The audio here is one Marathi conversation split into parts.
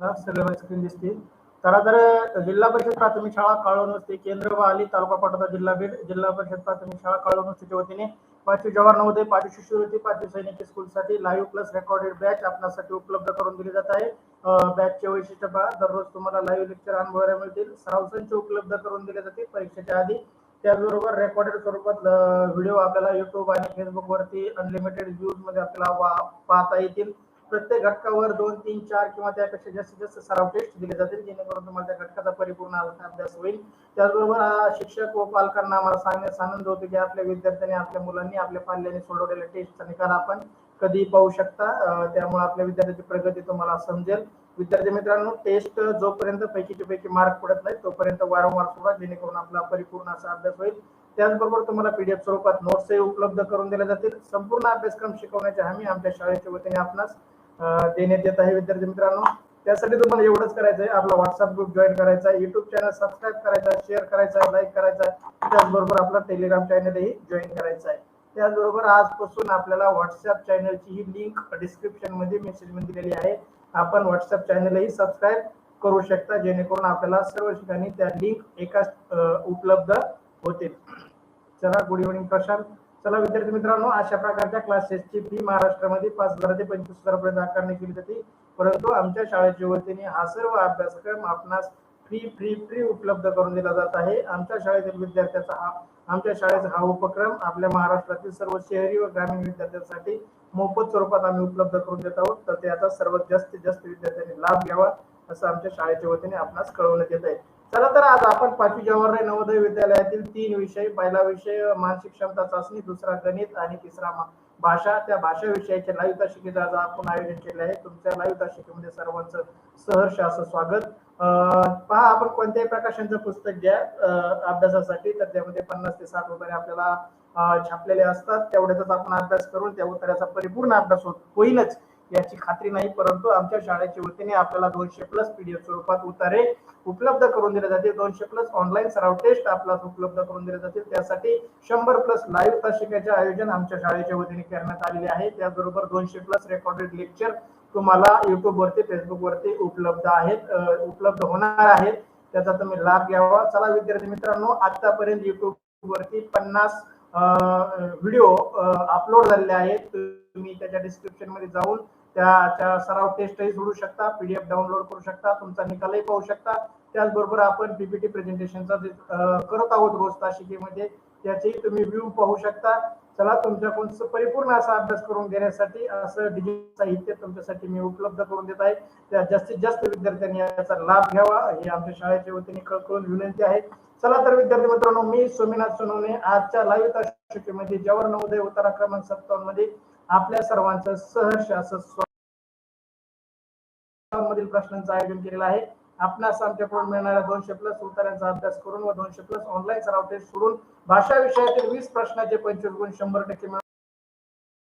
सगळं स्क्रीन दिसते. चला तर जिल्हा परिषद प्राथमिक शाळा काळवणुस्ती केंद्र व आली तालुका पाटोदा जिल्हा बीड जिल्हा परिषद प्राथमिक शाळा काळवणुस्तीच्या वतीने पाचवी जवाहर नवोदय पाचवी शिष्यवृत्ती पाचवी सैनिकी स्कूलसाठी लाईव्ह प्लस रेकॉर्डेड बॅच आपल्यासाठी उपलब्ध करून दिली जात आहे. बॅचचे वैशिष्ट्य पहा. दररोज तुम्हाला लाईव्ह लेक्चर अनुभवायला मिळतील. सराव संच उपलब्ध करून दिले जाते परीक्षेच्या आधी. त्याचबरोबर रेकॉर्डेड स्वरूपात व्हिडिओ आपल्याला युट्यूब आणि फेसबुक वरती अनलिमिटेड व्ह्यूजमध्ये आपल्याला पाहता येतील. प्रत्येक घटकावर दोन तीन चार किंवा त्यापेक्षा जास्तीत जास्त सराव टेस्ट दिले जातील. जेणेकरून तुम्हाला त्या घटकाचा परिपूर्ण अभ्यास होईल. त्याचबरोबर शिक्षक व पालकांना आम्हाला सांगण्यास आनंद होतो की आपल्या विद्यार्थ्यांनी आपल्या मुलांनी आपल्या पाल्याने सोडवलेल्या टेस्टचा निकाल आपण कधी पाहू शकता. त्यामुळे आपल्या विद्यार्थ्याची प्रगती तुम्हाला समजेल. विद्यार्थी मित्रांनो टेस्ट जोपर्यंत पैकीचे पैकी मार्क पडत नाही तोपर्यंत वारंवार सोडा जेणेकरून आपला परिपूर्ण असा अभ्यास होईल. त्याचबरोबर तुम्हाला पीडीएफ स्वरूपात नोट्सही उपलब्ध करून दिल्या जातील. संपूर्ण अभ्यासक्रम शिकवण्याची हमी आमच्या शाळेच्या वतीने आपणास देण्यात येत आहे. विद्यार्थी मित्रांनो त्यासाठी तुम्हाला एवढंच करायचं आहे आपला व्हॉट्सअप ग्रुप जॉईन करायचा आहे. युट्यूब चॅनल सबस्क्राईब करायचा शेअर करायचा लाईक करायचा त्याचबरोबर आपला टेलिग्राम चॅनलही जॉईन करायचा आहे. त्याचबरोबर आजपासून आपल्याला व्हॉट्सअप चॅनलची ही लिंक डिस्क्रिप्शनमध्ये मेसेजमध्ये दिलेली आहे. आपण व्हॉट्सअप चॅनलही सबस्क्राईब करू शकता. जेणेकरून आपल्याला सर्व ठिकाणी त्या लिंक एकाच उपलब्ध होतील. चला गुड इव्हनिंग प्रशांत. चला विद्यार्थी मित्रांनो अशा प्रकारच्या क्लासेसची फी महाराष्ट्रामध्ये पाच हजार ते पंचवीस हजारापर्यंत आकारणी केली जाते. परंतु आमच्या शाळेच्या वतीने हा सर्व अभ्यासक्रम आपणास फ्री फ्री फ्री उपलब्ध करून दिला जात आहे. आमच्या शाळेतील विद्यार्थ्याचा हा आमच्या शाळेचा हा उपक्रम आपल्या महाराष्ट्रातील सर्व शहरी व ग्रामीण विद्यार्थ्यांसाठी मोफत स्वरूपात आम्ही उपलब्ध करून देत आहोत. तर त्याचा सर्वात जास्तीत जास्त विद्यार्थ्यांनी लाभ घ्यावा असं आमच्या शाळेच्या वतीने आपणास कळवण्यात येत आहे. चला तर आज आपण पाचवी जवाहरलाल नवोदय विद्यालयातील तीन विषय. पहिला विषय मानसिक क्षमता चाचणी दुसरा गणित आणि तिसरा भाषा. त्या भाषा विषयाचे लाईव्ह तासिकेचं आज आपण आयोजन केले आहे. तुमच्या लाईव्ह तासिकेमध्ये सर्वांचं सहर्ष असं स्वागत. पहा आपण कोणत्याही प्रकाशनचं पुस्तक घ्या अभ्यासासाठी. तर त्यामध्ये पन्नास ते साठ वगैरे आपल्याला छापलेले असतात. तेवढ्यातच आपण अभ्यास करून त्या उत्तराचा परिपूर्ण अभ्यास होत होईलच. याची खात्री नाही परंतु आमच्या शाळेच्या वतीने आपल्याला दोनशे प्लस पीडीएफ स्वरूपात उतारे उपलब्ध करून दिले जाते. दोनशे प्लस ऑनलाईन सराव टेस्ट आपल्याला उपलब्ध करून दिले जातील त्यासाठी शंभर प्लस लाईव्ह तासिकेचे आयोजन आमच्या शाळेच्या वतीने करण्यात आलेले आहे. त्याचबरोबर दोनशे प्लस रेकॉर्डेड लेक्चर तुम्हाला युट्यूब वरती फेसबुक वरती उपलब्ध आहेत उपलब्ध होणार आहेत. त्याचा तुम्ही लाभ घ्यावा. चला विद्यार्थी मित्रांनो आतापर्यंत युट्यूब वरती पन्नास व्हिडिओ अपलोड झालेले आहेत. तुम्ही त्याच्या डिस्क्रिप्शनमध्ये जाऊन त्याच्या सराव टेस्टही सोडू शकता पीडीएफ डाउनलोड करू शकता तुमचा निकालही पाहू शकता. त्याचबरोबर आपण पीपीटी प्रेझेंटेशनचा जे करत आहोत रोज तासिकेमध्ये त्याचेही तुम्ही व्ह्यू पाहू शकता. चला तुमच्याकडून परिपूर्ण असा अभ्यास करून घेण्यासाठी असं डिजिटल साहित्य तुमच्यासाठी मी उपलब्ध करून देत आहे. त्या जास्तीत जास्त विद्यार्थ्यांनी याचा लाभ घ्यावा हे आमच्या शाळेच्या वतीने कळकळून विनंती आहे. चला तर विद्यार्थी मित्रांनो मी सोमीनाथ सोनवणे आजच्या लाईव्ह तासिकेमध्ये जवाहर नवोदय उतारा क्रमांक सत्तावन्नमध्ये आपल्या सर्वांचं सहर्ष असं मधील प्रश्नांचं आयोजन केलेलं आहे. आपणास आमच्याकडून मिळणाऱ्या दोनशे प्लस उत्तरांचा अभ्यास करून व दोनशे प्लस ऑनलाईन सराव टेस्ट सोडून भाषा विषयातील वीस प्रश्नाचे पंचवीस गुण शंभर टक्के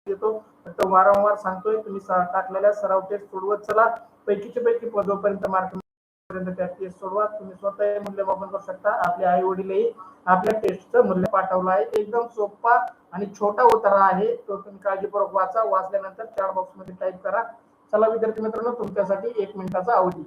देतो. फक्त वारंवार सांगतोय तुम्ही टाकलेल्या सराव टेस्ट सोडवत चला. पैकीचे पैकी जोपर्यंत मार्क पर्यंत त्या टेस्ट सोडवा तुम्ही स्वतः मूल्यमापन करू शकता. आपले आई वडीलही आपल्या टेस्टचं मूल्य पाठवलं आहे. एकदम सोपा आणि छोटा उतारा आहे. तो तुम्ही काळजीपूर्वक वाचा. वाचल्यानंतर चार बॉक्समध्ये टाईप करा. चला विद्यार्थी मित्रांनो तुमच्यासाठी एक मिनिटाचा अवधी.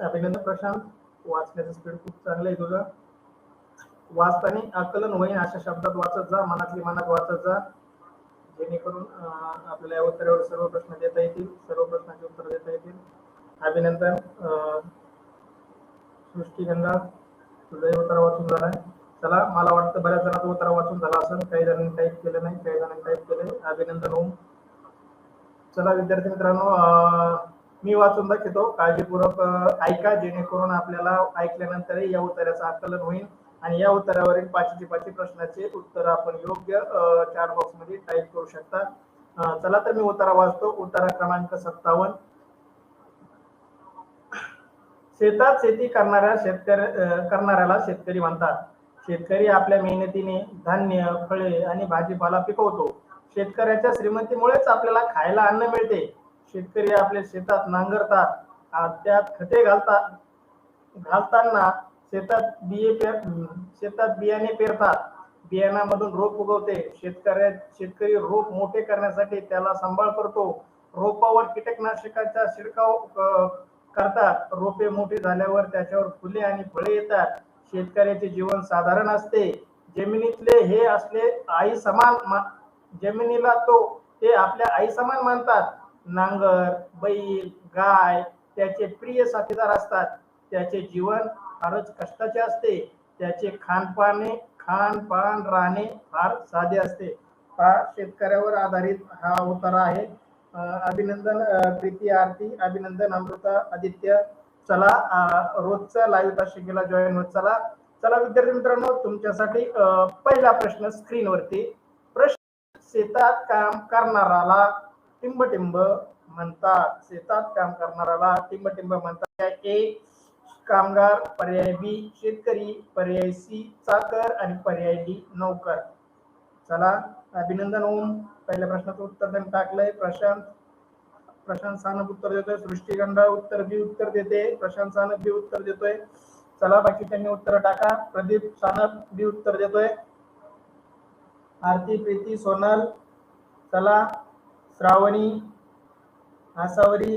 अभिनंदन प्रशांत. वाचण्याचं स्पीड खूप चांगलं आहे तुझा. वाचताना आकलन होईन अशा शब्दात वाचत जा मनातली मनात वाचत जा. जेणेकरून आपल्याला या उत्तरावर सर्व प्रश्न देता येतील सर्व प्रश्नांची उत्तर देता येतील. अभिनंदन अं, सृष्टीगंगा तुझाही उत्तर वाचून झालाय चला मला वाटतं बऱ्याच जणांचा उत्तर वाचून झाला असेल. काही जणांनी टाईप केलं नाही काही जणांनी टाईप केलं अभिनंदन होऊन चला विद्यार्थी मित्रांनो मी वाचून दाखवतो. काळजीपूर्वक ऐका जेणेकरून आपल्याला ऐकल्यानंतर या उत्तराचं आकलन होईल आणि या उत्तरावरील पाचशे पाचशे प्रश्नाचे उत्तर आपण योग्य चार बॉक्समध्ये टाईप करू शकता. चला तर मी उत्तरा वाचतो. उत्तरा क्रमांक सत्तावन्न. शेतात शेती करणाऱ्या शेतकरी करणाऱ्याला शेतकरी म्हणतात. शेतकरी आपल्या मेहनतीने धान्य फळे आणि भाजीपाला पिकवतो. शेतकऱ्याच्या श्रीमंतीमुळेच आपल्याला खायला अन्न मिळते. शेतकरी आपल्या शेतात नांगरतात त्यात खते घालतात घालताना शेतात बिये पेर शेतात बियाणे पेरतात. बियाणामधून रोप उगवते. शेतकऱ्या शेतकरी रोप मोठे करण्यासाठी त्याला सांभाळ करतो. रोपावर कीटकनाशकाचा शिडकाव करतात. रोपे मोठी झाल्यावर त्याच्यावर फुले आणि फळे येतात. शेतकऱ्याचे जीवन साधारण असते. जमिनीतले हे असले आई समान जमिनीला तो ते आपल्या आई समान मानतात. नांगर बैल गाय त्याचे प्रिय साथीदार असतात. त्याचे जीवन फारच कष्टाचे असते. त्याचे खानपाने खानपान राहणे फार साधे असते. हा शेतकऱ्यावर आधारित हा उतारा आहे. अभिनंदन प्रीती आरती अभिनंदन अमृता आदित्य. चला रोजचा लाईव्ह ताशिकेला जॉईन होत चला. चला विद्यार्थी मित्रांनो तुमच्यासाठी पहिला प्रश्न स्क्रीनवरती प्रश्न शेतात काम करणाराला टिंबटिंब म्हणतात. शेतात काम करणाराला टिंबटिंब म्हणतात. ए कामगार पर्याय बी शेतकरी पर्याय सी चाकर आणि पर्याय डी नौकर. चला अभिनंदन ओम. पहिल्या प्रश्नाचं उत्तर त्यांनी टाकलंय. प्रशांत प्रशांत सानप उत्तर देतोय. सृष्टीगंधा उत्तर बी उत्तर देते. प्रशांत सानप बी उत्तर देतोय. चला बाकीच्यांनी उत्तर टाका. प्रदीप सानप बी उत्तर देतोय. आरती प्रीती सोनल. चला श्रावणी आसावरी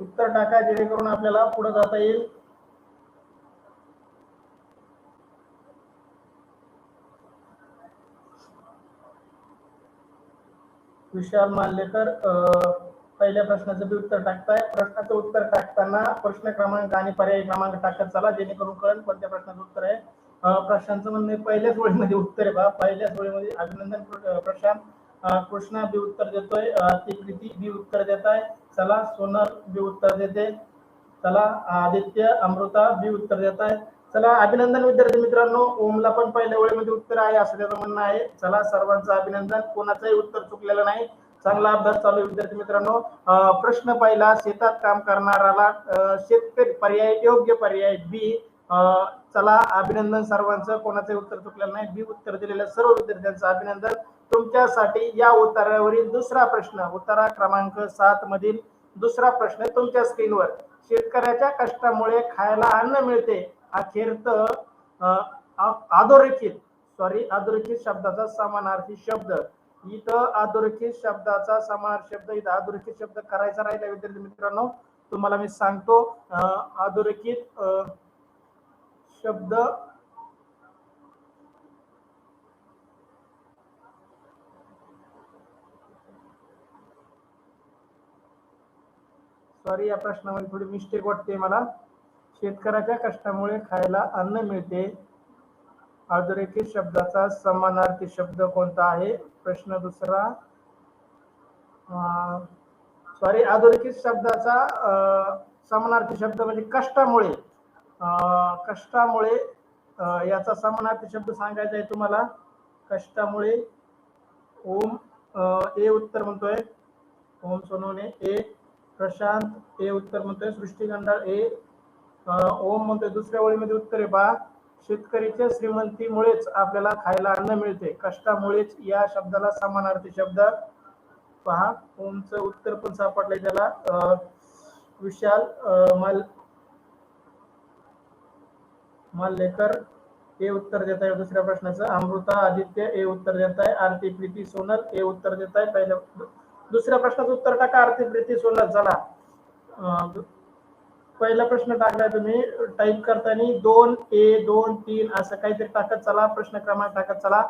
उत्तर टाका जेणेकरून आपल्याला पुढे जाता येईल. विशाल मानलेकर पहिल्या प्रश्नाचं बी उत्तर टाकताय. प्रश्नाचं उत्तर टाकताना प्रश्न क्रमांक आणि पर्याय क्रमांक टाकत चला जेणेकरून कळेल कोणत्या प्रश्नाचं उत्तर आहे. प्रशांतचं म्हणणं पहिल्याच ओळीमध्ये उत्तर आहे बा. पहिल्याच ओळीमध्ये अभिनंदन प्रशांत. कृष्णा बी उत्तर देतोय. ती प्रीती बी उत्तर देत आहे चला सोनल बी उत्तर देते. चला आदित्य अमृता बी उत्तर देत आहे चला अभिनंदन विद्यार्थी मित्रांनो. ओमला पण पहिल्या वेळेमध्ये उत्तर आहे असं त्याचं म्हणणं आहे. चला सर्वांचं अभिनंदन. कोणाचंही उत्तर चुकलेलं नाही. चांगला अभ्यास चालू विद्यार्थी मित्रांनो. प्रश्न पहिला शेतात काम करणाराला शेतकरी पर्याय योग्य पर्याय बी. चला अभिनंदन सर्वांचं. कोणाचं उत्तर चुकलेलं नाही. बी उत्तर दिलेल्या सर्व विद्यार्थ्यांचं अभिनंदन. तुमच्यासाठी या उत्तरावरील दुसरा प्रश्न उत्तरा क्रमांक सात मधील दुसरा प्रश्न तुमच्या स्क्रीनवर. शेतकऱ्याच्या कष्टामुळे खायला अन्न मिळते अखेर तर अधोरेखित सॉरी अधोरेखित शब्दाचा समानार्थी शब्द. इथं अधोरेखित शब्दाचा समान शब्द इथं अधोरेखित शब्द करायचा राहिला विद्यार्थी मित्रांनो. तुम्हाला मी सांगतो अधोरेखित अं, शब्द सॉरी या प्रश्नामध्ये थोडी मिस्टेक वाटते मला. शेतकऱ्याच्या कष्टामुळे खायला अन्न मिळते. अधोरेखित शब्दाचा समानार्थी शब्द कोणता आहे? प्रश्न दुसरा. सॉरी अधोरेखित शब्दाचा समानार्थी शब्द म्हणजे कष्टामुळे. कष्टामुळे याचा समानार्थी शब्द सांगायचा आहे तुम्हाला. कष्टामुळे ओम ए उत्तर म्हणतोय. ओम सोनवणे ए प्रशांत ए उत्तर म्हणतोय. सृष्टिगंधा ए ओम म्हणतोय. दुसऱ्या ओळीमध्ये उत्तर आहे पहा शेतकरीच्या श्रीमंतीमुळेच आपल्याला खायला अन्न मिळते. कष्टामुळेच या शब्दाला समानार्थी शब्द. पहा ओमचं उत्तर पण सापडलंय त्याला. विशाल माल माल्लेकर ए उत्तर देत आहे दुसऱ्या प्रश्नाचं. अमृता आदित्य ए उत्तर देत आहे आरती प्रीती सोनल ए उत्तर देत आहे पहिल्या दुसऱ्या प्रश्नाचं उत्तर टाका आरती प्रीती सोनल चला. पहिला प्रश्न टाकलाय तुम्ही. टाईप करताना दोन ए दोन तीन असं काहीतरी टाकत चला. प्रश्न क्रमांक टाकत चला.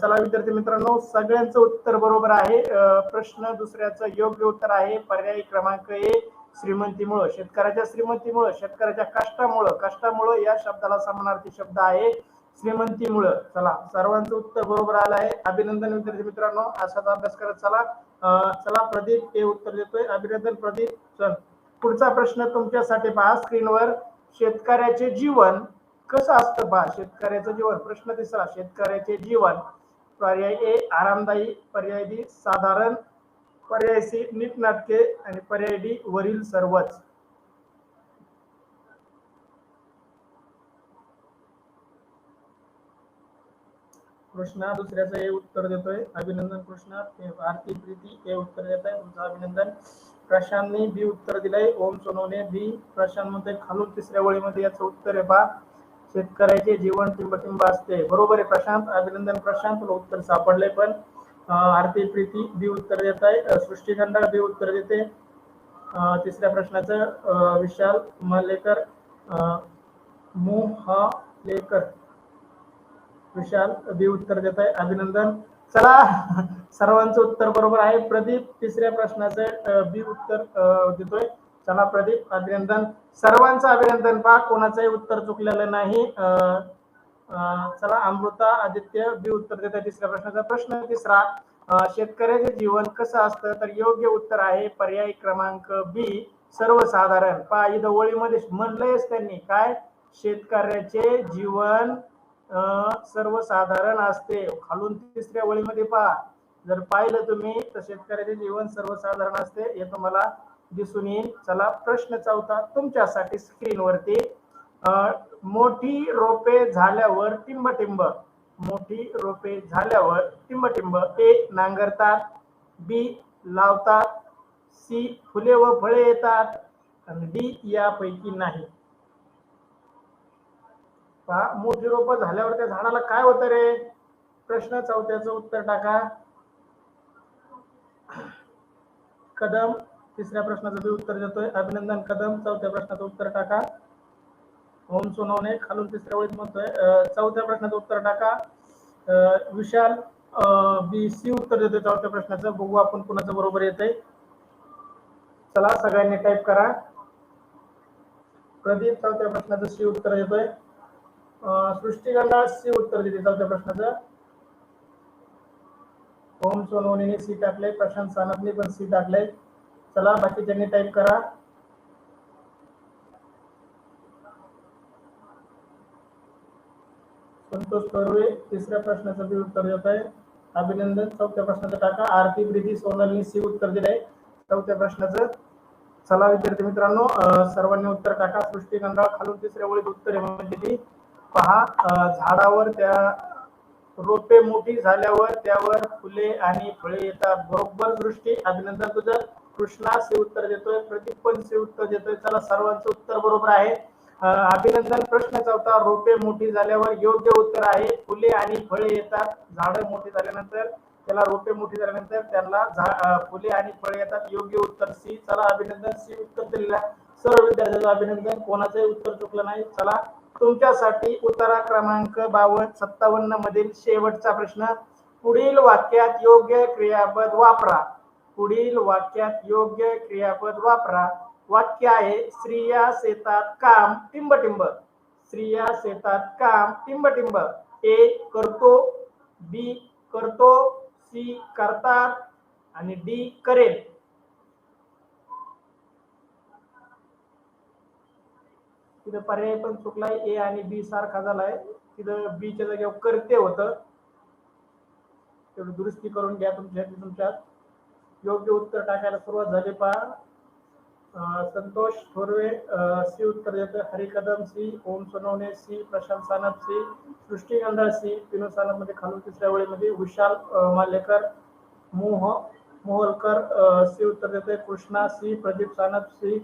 चला विद्यार्थी मित्रांनो सगळ्यांचं उत्तर बरोबर आहे. प्रश्न दुसऱ्याचं योग्य उत्तर आहे. पर्याय क्रमांक एक श्रीमंतीमुळं शेतकऱ्याच्या श्रीमंतीमुळं शेतकऱ्याच्या कष्टामुळं कष्टामुळं या शब्दाला समानार्थी शब्द आहे श्रीमंतीमुळं. चला सर्वांचं उत्तर बरोबर आलं आहे. अभिनंदन विद्यार्थी मित्रांनो असाच अभ्यास करत चला. चला प्रदीप हे उत्तर देतोय. अभिनंदन प्रदीप. चल पुढचा प्रश्न तुमच्यासाठी पहा स्क्रीनवर. शेतकऱ्याचे जीवन कसं असतं पहा? शेतकऱ्याचं जीवन प्रश्न तिसरा शेतकऱ्याचे जीवन. पर्याय ए आरामदायी पर्याय बी साधारण. पर्याय सी नीटनाटके आणि पर्याय डी वरील सर्वच. कृष्णा दुसऱ्याचं हे उत्तर देतोय. अभिनंदन कृष्णा. आरती प्रीती हे उत्तर देत आहे. तुमचं अभिनंदन. प्रशांतने बी उत्तर दिलंय. ओम सोनवणे बी. प्रशांत मध्ये खालून तिसऱ्या वळीमध्ये याचं उत्तर आहे बा. शेतकऱ्याचे जीवन टिंबटिंब असते. बरोबर आहे प्रशांत. अभिनंदन प्रशांत. तुला उत्तर सापडले पण. अं, आरती प्रीती बी उत्तर देत आहे. सृष्टी खंडाळ बी उत्तर देते. तिसऱ्या प्रश्नाचं विशाल मालेकर अं, मोहालेकर. विशाल बी उत्तर देत आहे. अभिनंदन. चला सर्वांचं उत्तर बरोबर आहे. प्रदीप तिसऱ्या प्रश्नाचं बी उत्तर देतोय. चला प्रदीप अभिनंदन. सर्वांचं अभिनंदन पहा. कोणाचंही उत्तर चुकलेलं नाही. अं, चला अमृता आदित्य बी उत्तर देता तिसऱ्या प्रश्नाचा प्रश्न तिसरा. शेतकऱ्याचे जीवन कसं असतं? तर योग्य उत्तर आहे पर्याय क्रमांक बी सर्वसाधारण. पहा इथं ओळीमध्ये म्हणलंयच त्यांनी. काय? शेतकऱ्याचे जीवन सर्वसाधारण असते. खालून तिसऱ्या ओळीमध्ये पहा. जर पाहिलं तुम्ही तर शेतकऱ्याचे जीवन सर्वसाधारण असते हे तुम्हाला दिसून येईल. चला प्रश्न चौथा तुमच्यासाठी स्क्रीनवरती मोठी रोपे झाल्यावर टिंबटिंब. मोठी रोपे झाल्यावर टिंबटिंब. ए नांगरतात. बी लावतात. सी फुले व फळे येतात. आणि डी यापैकी नाही. पहा मोठी रोप झाल्यावर त्या झाडाला काय होतं रे? प्रश्न चौथ्याचं उत्तर टाका. कदम. तिसऱ्या प्रश्नाचं बी उत्तर देतोय. अभिनंदन कदम. चौथ्या प्रश्नाचं उत्तर टाका. ओम सोनवणे खालून तिसऱ्या ओळीत म्हणतोय चौथ्या प्रश्नाचं उत्तर टाका. विशाल बी सी उत्तर देतोय चौथ्या प्रश्नाचं. बघू आपण कुणाचं बरोबर येतंय. चला सगळ्यांनी टाईप करा. प्रदीप चौथ्या प्रश्नाचं सी उत्तर देतोय. सृष्टीगंधा सी उत्तर देते चौथ्या प्रश्नाचं. ओम सोनवणीने सी टाकले प्रशांत सानपने पण सी टाकले चला बाकीच्यांनी टाईप करा. संतोष कर्वे तिसऱ्या प्रश्नाचं बी उत्तर देत आहे. अभिनंदन. चौथ्या प्रश्नाचं टाका आरती प्रीती सोनलनी सी उत्तर दिलंय. चौथ्या प्रश्नाचं. चला विद्यार्थी मित्रांनो सर्वांनी उत्तर टाका. सृष्टी गंगा खालून तिसऱ्या वेळेत उत्तर म्हणजे ती. पहा झाडावर त्या रोपे मोठी झाल्यावर त्यावर फुले आणि फळे येतात. बरोबर दृष्टी अभिनंदन तुझं. कृष्णा से उत्तर देतोय. प्रदीप पण से उत्तर देतोय. चला सर्वांचं उत्तर बरोबर आहे. अभिनंदन प्रश्न चौथा रोपे मोठी झाल्यावर योग्य उत्तर आहे. फुले आणि फळे येतात. झाडं मोठी झाल्यानंतर त्याला रोपे मोठी झाल्यानंतर त्यांना झा- फुले आणि फळे येतात. योग्य उत्तर सी. चला अभिनंदन. सी उत्तर दिलेला सर्व विद्यार्थ्यांचं अभिनंदन. कोणाचंही उत्तर चुकलं नाही. चला तुमच्यासाठी उत्तरा क्रमांक बावन्न सत्तावन्न मधील शेवटचा प्रश्न. पुढील वाक्यात योग्य क्रियापद वापरा. पुढील वाक्यात योग्य क्रियापद वापरा. वाक्य आहे स्त्रिया शेतात काम टिंबटिंब. स्त्रिया शेतात काम टिंबटिंब. ए करतो बी करतो सी करतात आणि डी करेल. तिथं पर्याय पण चुकलाय ए आणि बी सारखा झालाय. तिथं बी च्या जागेवर करते होतं. तेवढी दुरुस्ती करून घ्या तुमच्या तुमच्यात. योग्य उत्तर टाकायला सुरुवात झाली पहा. संतोष थोरवे सी उत्तर देतोय Hari Kadam C Om Sonawane C Prashant Sanap C सृष्टी गंधा सी विनोद सानपमध्ये खालून तिसऱ्या वेळेमध्ये विशाल मालेकर मोह मोहलकर सी उत्तर देतोय Krishna C Pradeep Sanap C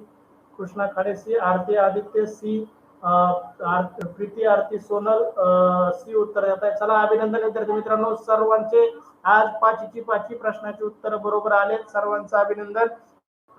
Krishna Khade C Aarti Aditya C Preeti Aarti Sonal C उत्तर देत. आहे चला अभिनंदन विद्यार्थी मित्रांनो सर्वांचे आज पाचची पाचवी प्रश्नाची उत्तर बरोबर आले सर्वांचं अभिनंदन.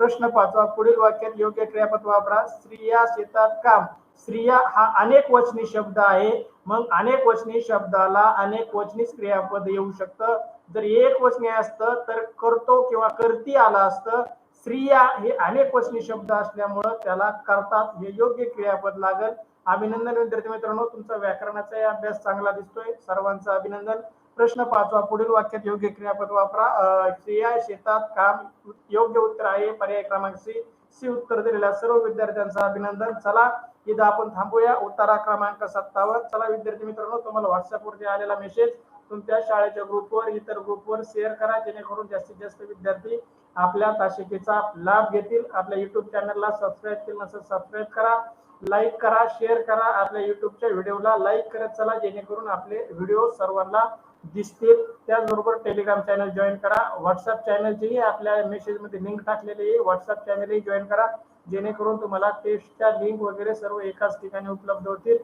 प्रश्न पाचवा पुढील वाक्यात योग्य क्रियापद वापरा. स्त्रिया शेतात काम. स्त्रिया हा अनेक वचनी शब्द आहे. मग अनेक वचनी शब्दाला अनेक वचनीच क्रियापद येऊ शकतं. जर एक वचनी असतं तर करतो किंवा करती आला असतं. स्त्रिया हे अनेक वचनी शब्द असल्यामुळं त्याला करतात हे योग्य क्रियापद लागल. अभिनंदन विद्यार्थी मित्रांनो तुमचा व्याकरणाचा अभ्यास चांगला दिसतोय. सर्वांचं अभिनंदन. प्रश्न पाचवा पुढील वाक्यात योग्य क्रियापद वापरा. क्रिया शेतात काम योग्य उत्तर आहे. पर्याय क्रमांक सी. सी उत्तर दिलेल्या सर्व विद्यार्थ्यांचं अभिनंदन. चला इथं आपण थांबूया. उत्तरा क्रमांक सत्तावन्न. चला विद्यार्थी मित्रांनो तुम्हाला व्हॉट्सअपवरती आलेला मेसेज तुमच्या शाळेच्या ग्रुपवर इतर ग्रुपवर शेअर करा. जेणेकरून जास्तीत जास्त विद्यार्थी आपल्या ताशिकेचा लाभ घेतील. आपल्या युट्यूब चॅनलला सबस्क्राईब केलं नसेल सबस्क्राईब करा. लाईक करा शेअर करा. आपल्या युट्यूबच्या व्हिडिओला लाईक करत चला. जेणेकरून आपले व्हिडिओ सर्वांना दिसतील. त्याचबरोबर टेलिग्राम चॅनल जॉईन करा. व्हॉट्सअप चॅनलचीही आपल्या मेसेजमध्ये लिंक टाकलेली आहे. व्हॉट्सअप चॅनलही जॉईन करा. जेणेकरून तुम्हाला टेस्टच्या लिंक वगैरे सर्व एकाच ठिकाणी उपलब्ध होतील.